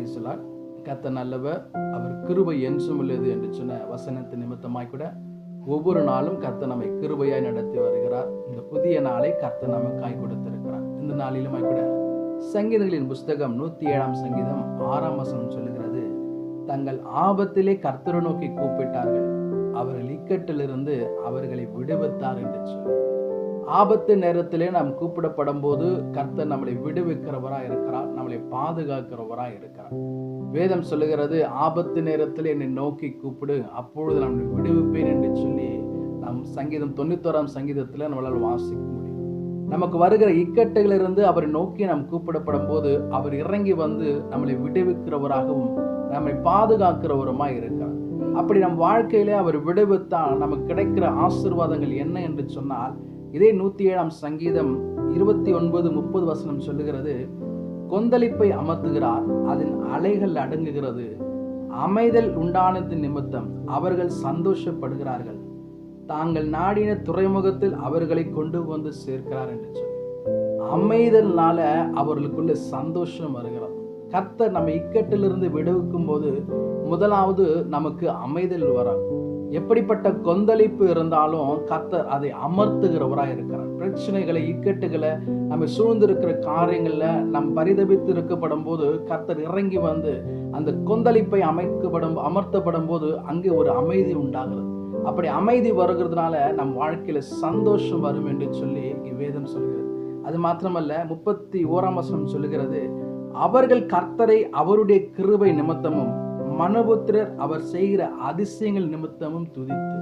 Praise the Lord கத்த நல்லவர் அவர் கிருபை என்றும் உள்ளது என்று சொன்ன வசனத்து நிமித்தமாய் கூட ஒவ்வொரு நாளும் கர்த்த நம்மை கிருபையாய் நடத்தி வருகிறார். இந்த புதிய நாளை கர்த்த நமக்காய் கொடுத்திருக்கிறார். இந்த நாளிலுமாய் கூட சங்கீதங்களின் புஸ்தகம் நூத்தி ஏழாம் சங்கீதம் ஆறாம் வசனம் சொல்லுகிறது தங்கள் ஆபத்திலே கர்த்தரை நோக்கி கூப்பிட்டார்கள். அவர்கள் இக்கட்டிலிருந்து அவர்களை விடுவித்தார் என்று சொல்லி ஆபத்து நேரத்திலே நாம் கூப்பிடப்படும் போது கர்த்தர் நம்மளை விடுவிக்கிறவராக இருக்கிறார் நம்மளை பாதுகாக்கிறவராக இருக்கிறார். வேதம் சொல்லுகிறது ஆபத்து நேரத்தில் என்னை நோக்கி கூப்பிடு அப்பொழுது நம்மளை விடுவிப்பேன் என்று சொல்லி நம் சங்கீதம் தொண்ணூத்தோராம் சங்கீதத்தில் நம்மளால் வாசிக்க முடியும். நமக்கு வருகிற இக்கட்டுகளிலிருந்து அவரை நோக்கி நாம் கூப்பிடப்படும் போது அவர் இறங்கி வந்து நம்மளை விடுவிக்கிறவராகவும் நம்மை பாதுகாக்கிறவருமாய் இருக்கிறார். அப்படி நம் வாழ்க்கையிலே அவர் விடுவித்தால் நமக்கு கிடைக்கிற ஆசீர்வாதங்கள் என்ன என்று சொன்னால் இதே நூற்றி ஏழாம் சங்கீதம் இருபத்தி ஒன்பது முப்பது வசனம் சொல்லுகிறது கொந்தளிப்பை அமர்த்துகிறார் அதன் அலைகள் அடங்குகிறது. அமைதல் உண்டானது நிமித்தம் அவர்கள் சந்தோஷப்படுகிறார்கள். தாங்கள் நாடின துறைமுகத்தில் அவர்களை கொண்டு வந்து சேர்க்கிறார் என்று சொல்லி. அமைதல்னால அவர்களுக்குள்ள சந்தோஷம் வருகிறது. கர்த்தர் நம்ம இக்கட்டிலிருந்து விடுவிக்கும் போது முதலாவது நமக்கு அமைதல் வரும் எப்படிப்பட்ட கொந்தளிப்பு இருந்தாலும் கர்த்தர் அதை அமர்த்துகிறவராக இருக்கிறார். பிரச்சனைகளை இக்கட்டுகளை நம்ம சூழ்ந்திருக்கிற காரியங்கள்ல நம் பரிதபித்து இருக்கப்படும் போது கர்த்தர் இறங்கி வந்து அந்த கொந்தளிப்பை அமைக்கப்படும் அமர்த்தப்படும் போது அங்கே ஒரு அமைதி உண்டாகிறது. அப்படி அமைதி வருகிறதுனால நம் வாழ்க்கையில சந்தோஷம் வரும் என்று சொல்லி இவ்வேதம் சொல்கிறது. அது மாத்திரமல்ல முப்பத்தி ஓராம் வசனம் சொல்லுகிறது அவர்கள் கர்த்தரை அவருடைய கிருபை நிமித்தமும் மனபுத்திரர் அவர் செய்கிற அதிசயங்கள் நிமித்தமும் துதித்து.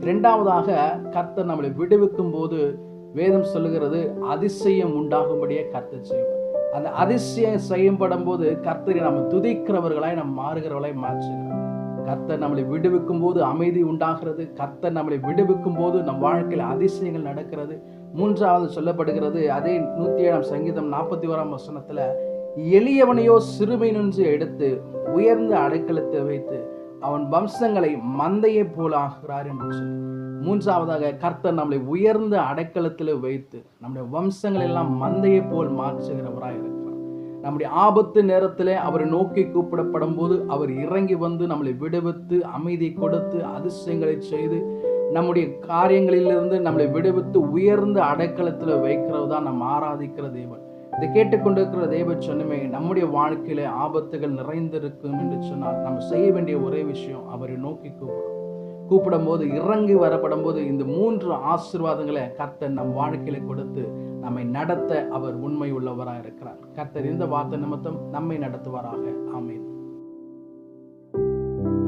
இரண்டாவதாக கர்த்தர் நம்மளை விடுவிக்கும் போது வேதம் சொல்லுகிறது அதிசயம் உண்டாகும்படியே கர்த்தர் செய்வார். அந்த அதிசயம் செய்யப்படும் போது கர்த்தரை நம்ம துதிக்கிறவர்களாய் நம்ம மாறுகிறவர்களாய் மாற்றுகிறார் கர்த்தர் நம்மளை விடுவிக்கும் போது அமைதி உண்டாகிறது. கர்த்தர் நம்மளை விடுவிக்கும் போது நம் வாழ்க்கையில் அதிசயங்கள் நடக்கிறது. மூன்றாவது சொல்லப்படுகிறது அதே நூத்தி ஏழாம் சங்கீதம் நாற்பத்தி ஓராம் வசனத்துல எளியவனையோ சிறுமை நின்று எடுத்து உயர்ந்த அடைக்கலத்தை வைத்து அவன் வம்சங்களை மந்தையை போல ஆகிறார் என்று சொல்லி. மூன்றாவதாக கர்த்தர் நம்மளை உயர்ந்த அடைக்கலத்தில் வைத்து நம்முடைய வம்சங்கள் எல்லாம் மந்தையை போல் மாற்றுகிறவராக இருக்கிறார். நம்முடைய ஆபத்து நேரத்தில் அவரை நோக்கி கூப்பிடப்படும் போது அவர் இறங்கி வந்து நம்மளை விடுவித்து அமைதி கொடுத்து அதிசயங்களை செய்து நம்முடைய காரியங்களிலிருந்து நம்மளை விடுவித்து உயர்ந்த அடைக்கலத்தில் வைக்கிறது தான் நம்ம ஆராதிக்கிற தேவன். இதை கேட்டுக்கொண்டிருக்கிற தேவ சொன்னமே நம்முடைய வாழ்க்கையில ஆபத்துகள் நிறைந்திருக்கும் என்று சொன்னால் நம்ம செய்ய வேண்டிய ஒரே விஷயம் அவரை நோக்கி கூப்பிடும். கூப்பிடும் போது இறங்கி வரப்படும் போது இந்த மூன்று ஆசீர்வாதங்களை கர்த்தர் நம் வாழ்க்கையில கொடுத்து நம்மை நடத்த அவர் உண்மை உள்ளவராக இருக்கிறார் கர்த்தர் இந்த வார்த்தை நிமித்தம் நம்மை நடத்துவாராக. ஆமேன்.